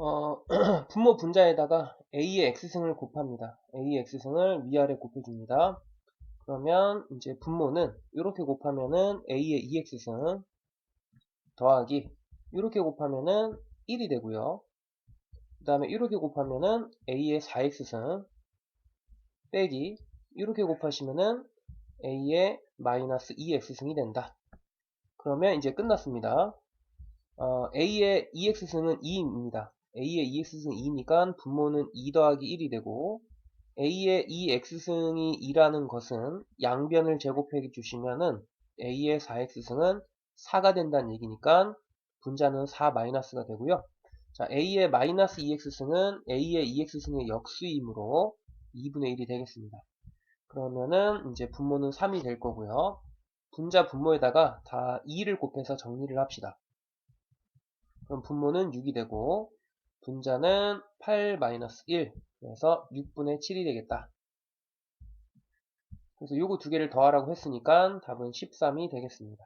어, 분모 분자에다가 a의 x승을 곱합니다. a의 x승을 위아래 곱해줍니다. 그러면 이제 분모는 이렇게 곱하면은 a의 2x승 더하기 이렇게 곱하면은 1이 되고요. 그 다음에 이렇게 곱하면은 a의 4x승 빼기 이렇게 곱하시면은 a의 마이너스 2x승이 된다. 그러면 이제 끝났습니다. 어, a의 2x승은 2입니다. A의 2x승 2니까 분모는 2 더하기 1이 되고 a의 2x승이 2라는 것은 양변을 제곱해 주시면은 a의 4x승은 4가 된다는 얘기니까 분자는 4 마이너스가 되고요. 자, a의 마이너스 2x승은 a의 2x승의 역수이므로 2분의 1이 되겠습니다. 그러면은 이제 분모는 3이 될 거고요. 분자 분모에다가 다 2를 곱해서 정리를 합시다. 그럼 분모는 6이 되고 분자는 8-1 그래서 6분의 7이 되겠다. 그래서 요거 두 개를 더하라고 했으니까 답은 13이 되겠습니다.